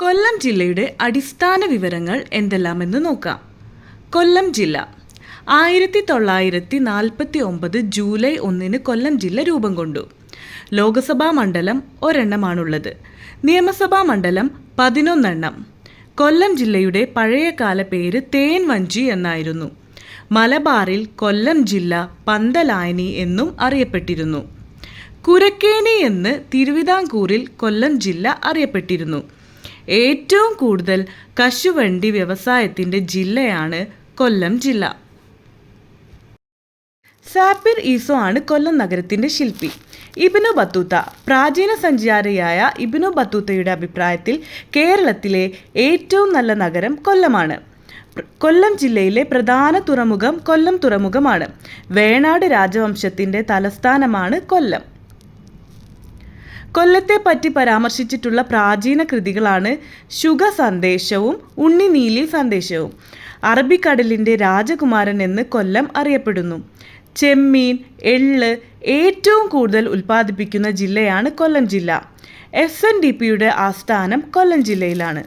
കൊല്ലം ജില്ലയുടെ അടിസ്ഥാന വിവരങ്ങൾ എന്തെല്ലാമെന്ന് നോക്കാം. കൊല്ലം ജില്ല. ആയിരത്തി തൊള്ളായിരത്തി നാൽപ്പത്തി ഒമ്പത് ജൂലൈ ഒന്നിന് കൊല്ലം ജില്ല രൂപം കൊണ്ടു. ലോകസഭാ മണ്ഡലം ഒരെണ്ണമാണുള്ളത്. നിയമസഭാ മണ്ഡലം പതിനൊന്നെണ്ണം. കൊല്ലം ജില്ലയുടെ പഴയകാല പേര് തേൻവഞ്ചി എന്നായിരുന്നു. മലബാറിൽ കൊല്ലം ജില്ല പന്തലായനി എന്നും അറിയപ്പെട്ടിരുന്നു. കുരക്കേനി എന്ന് തിരുവിതാംകൂറിൽ കൊല്ലം ജില്ല അറിയപ്പെട്ടിരുന്നു. ഏറ്റവും കൂടുതൽ കശുവണ്ടി വ്യവസായത്തിന്റെ ജില്ലയാണ് കൊല്ലം ജില്ല. സാപ്പിർ ഈസോ ആണ് കൊല്ലം നഗരത്തിന്റെ ശില്പി. ഇബിനു ബത്തൂത്ത പ്രാചീന സഞ്ചാരിയായ ഇബിനു ബത്തൂത്തയുടെ അഭിപ്രായത്തിൽ കേരളത്തിലെ ഏറ്റവും നല്ല നഗരം കൊല്ലമാണ്. കൊല്ലം ജില്ലയിലെ പ്രധാന തുറമുഖം കൊല്ലം തുറമുഖമാണ്. വേണാട് രാജവംശത്തിന്റെ തലസ്ഥാനമാണ് കൊല്ലം. കൊല്ലത്തെ പറ്റി പരാമർശിച്ചിട്ടുള്ള പ്രാചീന കൃതികളാണ് ശുഗ സന്ദേശവും ഉണ്ണിനീലി സന്ദേശവും. അറബിക്കടലിന്റെ രാജകുമാരൻ എന്ന് കൊല്ലം അറിയപ്പെടുന്നു. ചെമ്മീൻ എള്ള് ഏറ്റവും കൂടുതൽ ഉൽപ്പാദിപ്പിക്കുന്ന ജില്ലയാണ് കൊല്ലം ജില്ല. എസ് എൻ ഡി പിയുടെ ആസ്ഥാനം കൊല്ലം ജില്ലയിലാണ്.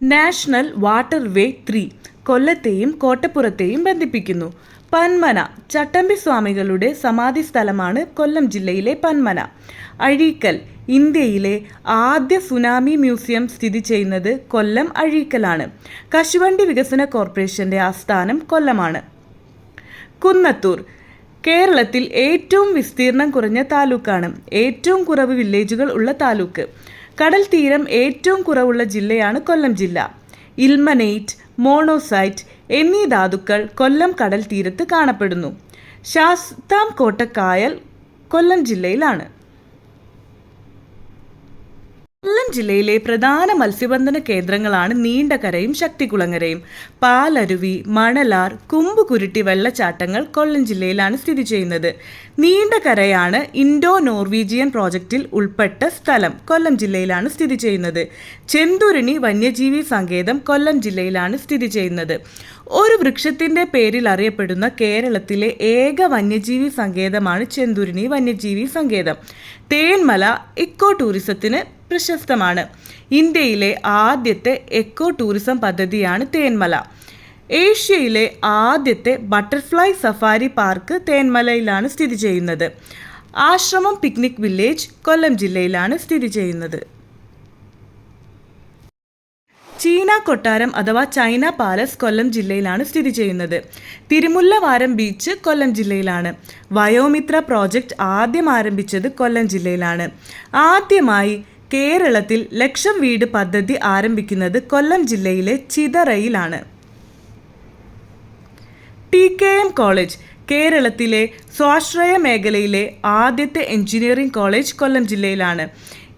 നാഷണൽ വാട്ടർവേ ത്രീ കൊല്ലത്തെയും കോട്ടപ്പുറത്തെയും ബന്ധിപ്പിക്കുന്നു. പന്മന ചട്ടമ്പി സ്വാമികളുടെ സമാധി സ്ഥലമാണ് കൊല്ലം ജില്ലയിലെ പന്മന. അഴീക്കൽ ഇന്ത്യയിലെ ആദ്യ സുനാമി മ്യൂസിയം സ്ഥിതി ചെയ്യുന്നത് കൊല്ലം അഴീക്കലാണ്. കശുവണ്ടി വികസന കോർപ്പറേഷന്റെ ആസ്ഥാനം കൊല്ലമാണ്. കുന്നത്തൂർ കേരളത്തിൽ ഏറ്റവും വിസ്തീർണം കുറഞ്ഞ താലൂക്കാണ്. ഏറ്റവും കുറവ് വില്ലേജുകൾ ഉള്ള താലൂക്ക്. കടൽ തീരം ഏറ്റവും കുറവുള്ള ജില്ലയാണ് കൊല്ലം ജില്ല. ഇൽമനേറ്റ് മോണോസൈറ്റ് എന്നീ ധാതുക്കൾ കൊല്ലം കടൽ തീരത്ത് കാണപ്പെടുന്നു. ശാസ്താം കോട്ടക്കായൽ കൊല്ലം ജില്ലയിലാണ്. കൊല്ലം ജില്ലയിലെ പ്രധാന മത്സ്യബന്ധന കേന്ദ്രങ്ങളാണ് നീണ്ടകരയും ശക്തികുളങ്ങരയും. പാലരുവി മണലാർ കുമ്പുകുരുട്ടി വെള്ളച്ചാട്ടങ്ങൾ കൊല്ലം ജില്ലയിലാണ് സ്ഥിതി ചെയ്യുന്നത്. നീണ്ടകരയാണ് ഇൻഡോ നോർവീജിയൻ പ്രോജക്റ്റിൽ ഉൾപ്പെട്ട സ്ഥലം കൊല്ലം ജില്ലയിലാണ് സ്ഥിതി ചെയ്യുന്നത്. ചെന്തുരുണി വന്യജീവി സങ്കേതം കൊല്ലം ജില്ലയിലാണ് സ്ഥിതി ചെയ്യുന്നത്. ഒരു വൃക്ഷത്തിന്റെ പേരിൽ അറിയപ്പെടുന്ന കേരളത്തിലെ ഏക വന്യജീവി സങ്കേതമാണ് ചെന്തുരുണി വന്യജീവി സങ്കേതം. തേന്മല ഇക്കോ ടൂറിസത്തിന് പ്രശസ്തമാണ്. ഇന്ത്യയിലെ ആദ്യത്തെ എക്കോ ടൂറിസം പദ്ധതിയാണ് തേന്മല ഏഷ്യയിലെ ആദ്യത്തെ ബട്ടർഫ്ലൈ സഫാരി പാർക്ക് തേന്മലയിലാണ് സ്ഥിതി ചെയ്യുന്നത്. ആശ്രമം പിക്നിക് വില്ലേജ് കൊല്ലം ജില്ലയിലാണ് സ്ഥിതി ചെയ്യുന്നത്. ചീന കൊട്ടാരം അഥവാ ചൈന പാലസ് കൊല്ലം ജില്ലയിലാണ് സ്ഥിതി ചെയ്യുന്നത്. തിരുമുല്ലവാരം ബീച്ച് കൊല്ലം ജില്ലയിലാണ്. വയോമിത്ര പ്രോജക്റ്റ് ആദ്യം ആരംഭിച്ചത് കൊല്ലം ജില്ലയിലാണ്. ആദ്യമായി കേരളത്തിൽ ലക്ഷം വീട് പദ്ധതി ആരംഭിക്കുന്നത് കൊല്ലം ജില്ലയിലെ ചിതറയിലാണ്. ടി കെ എം കോളേജ് കേരളത്തിലെ സ്വാശ്രയ മേഖലയിലെ ആദ്യത്തെ എഞ്ചിനീയറിംഗ് കോളേജ് കൊല്ലം ജില്ലയിലാണ്.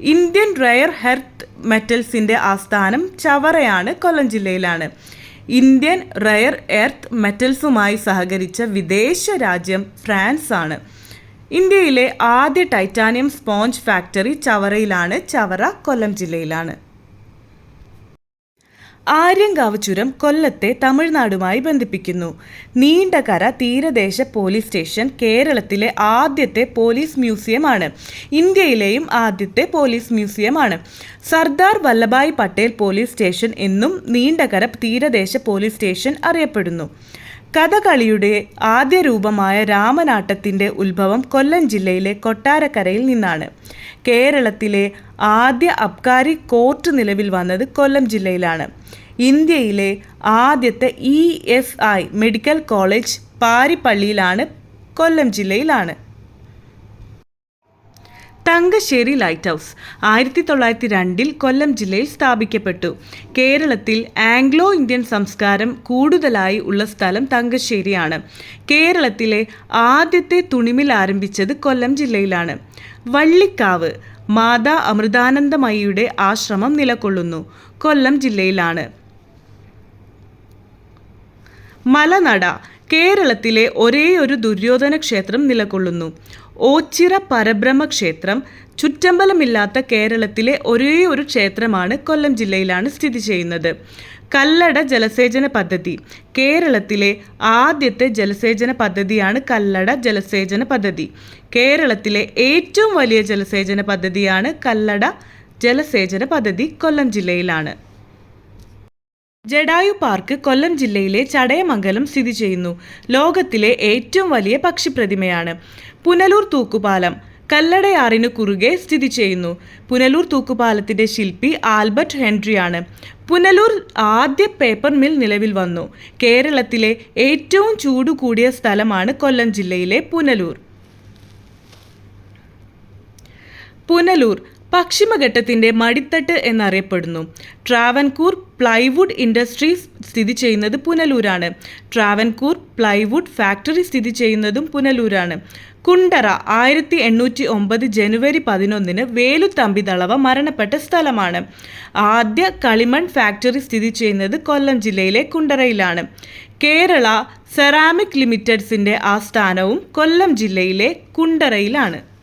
ഇന്ത്യൻ റയർ ഹെർത്ത് മെറ്റൽസിന്റെ ആസ്ഥാനം ചവറയാണ് കൊല്ലം ജില്ലയിലാണ്. ഇന്ത്യൻ റയർ എർത്ത് മെറ്റൽസുമായി സഹകരിച്ച വിദേശ രാജ്യം ഫ്രാൻസ് ആണ് ഇന്ത്യയിലെ ആദ്യ ടൈറ്റാനിയം സ്പോഞ്ച് ഫാക്ടറി ചവറയിലാണ് ചവറ കൊല്ലം ജില്ലയിലാണ്. ആര്യങ്കാവ് ചുരം കൊല്ലത്തെ തമിഴ്നാടുമായി ബന്ധിപ്പിക്കുന്നു. നീണ്ടകര തീരദേശ പോലീസ് സ്റ്റേഷൻ കേരളത്തിലെ ആദ്യത്തെ പോലീസ് മ്യൂസിയമാണ്. ഇന്ത്യയിലെയും ആദ്യത്തെ പോലീസ് മ്യൂസിയമാണ്. സർദാർ വല്ലഭായ് പട്ടേൽ പോലീസ് സ്റ്റേഷൻ എന്നും നീണ്ടകര തീരദേശ പോലീസ് സ്റ്റേഷൻ അറിയപ്പെടുന്നു. കഥകളിയുടെ ആദ്യ രൂപമായ രാമനാട്ടത്തിന്റെ ഉത്ഭവം കൊല്ലം ജില്ലയിലെ കൊട്ടാരക്കരയിൽ നിന്നാണ്. കേരളത്തിലെ ആദ്യ അബ്കാരി കോർട്ട് നിലവിൽ വന്നത് കൊല്ലം ജില്ലയിലാണ്. ഇന്ത്യയിലെ ആദ്യത്തെ E S I medical college പാരിപ്പള്ളിയിലാണ് Kollam ജില്ലയിലാണ്. തങ്കശ്ശേരി ലൈറ്റ് ഹൗസ് ആയിരത്തി തൊള്ളായിരത്തി രണ്ടിൽ കൊല്ലം ജില്ലയിൽ സ്ഥാപിക്കപ്പെട്ടു. കേരളത്തിൽ ആംഗ്ലോ ഇന്ത്യൻ സംസ്കാരം കൂടുതലായി ഉള്ള സ്ഥലം തങ്കശ്ശേരിയാണ്. കേരളത്തിലെ ആദ്യത്തെ തുണിമിൽ ആരംഭിച്ചത് കൊല്ലം ജില്ലയിലാണ്. വള്ളിക്കാവ് മാതാ അമൃതാനന്ദമയിയുടെ ആശ്രമം നിലകൊള്ളുന്നു. കൊല്ലം ജില്ലയിലാണ്. മലനട കേരളത്തിലെ ഒരേയൊരു ദുര്യോധന ക്ഷേത്രം നിലകൊള്ളുന്നു. ഓച്ചിറ പരബ്രഹ്മ ക്ഷേത്രം ചുറ്റമ്പലമില്ലാത്ത കേരളത്തിലെ ഒരേ ഒരു ക്ഷേത്രമാണ് കൊല്ലം ജില്ലയിലാണ് സ്ഥിതി ചെയ്യുന്നത്. കല്ലട ജലസേചന പദ്ധതി. കേരളത്തിലെ ആദ്യത്തെ ജലസേചന പദ്ധതിയാണ് കല്ലട ജലസേചന പദ്ധതി. കേരളത്തിലെ ഏറ്റവും വലിയ ജലസേചന പദ്ധതിയാണ് കല്ലട ജലസേചന പദ്ധതി കൊല്ലം ജില്ലയിലാണ്. ജഡായു പാർക്ക് കൊല്ലം ജില്ലയിലെ ചടയമംഗലം സ്ഥിതി ചെയ്യുന്നു. ലോകത്തിലെ ഏറ്റവും വലിയ പക്ഷിപ്രതിമയാണ്. പുനലൂർ തൂക്കുപാലം കല്ലടയാറിനു കുറുകെ സ്ഥിതി ചെയ്യുന്നു. പുനലൂർ തൂക്കുപാലത്തിന്റെ ശില്പി ആൽബർട്ട് ഹെൻറിയാണ് പുനലൂർ ആദ്യ പേപ്പർ മിൽ നിലവിൽ വന്നു. കേരളത്തിലെ ഏറ്റവും ചൂട് കൂടിയ സ്ഥലമാണ് കൊല്ലം ജില്ലയിലെ പുനലൂർ. പുനലൂർ പശ്ചിമഘട്ടത്തിന്റെ മടിത്തട്ട് എന്നറിയപ്പെടുന്നു. ട്രാവൻകൂർ പ്ലൈവുഡ് ഇൻഡസ്ട്രീസ് സ്ഥിതി ചെയ്യുന്നത് പുനലൂരാണ്. ട്രാവൻകൂർ പ്ലൈവുഡ് ഫാക്ടറി സ്ഥിതി ചെയ്യുന്നതും പുനലൂരാണ്. കുണ്ടറ ആയിരത്തി എണ്ണൂറ്റി ഒമ്പത് ജനുവരി പതിനൊന്നിന് വേലുത്തമ്പി തളവ മരണപ്പെട്ട സ്ഥലമാണ്. ആദ്യ കളിമൺ ഫാക്ടറി സ്ഥിതി ചെയ്യുന്നത് കൊല്ലം ജില്ലയിലെ കുണ്ടറയിലാണ്. കേരള സെറാമിക് ലിമിറ്റഡ്സിന്റെ ആസ്ഥാനവും കൊല്ലം ജില്ലയിലെ കുണ്ടറയിലാണ്.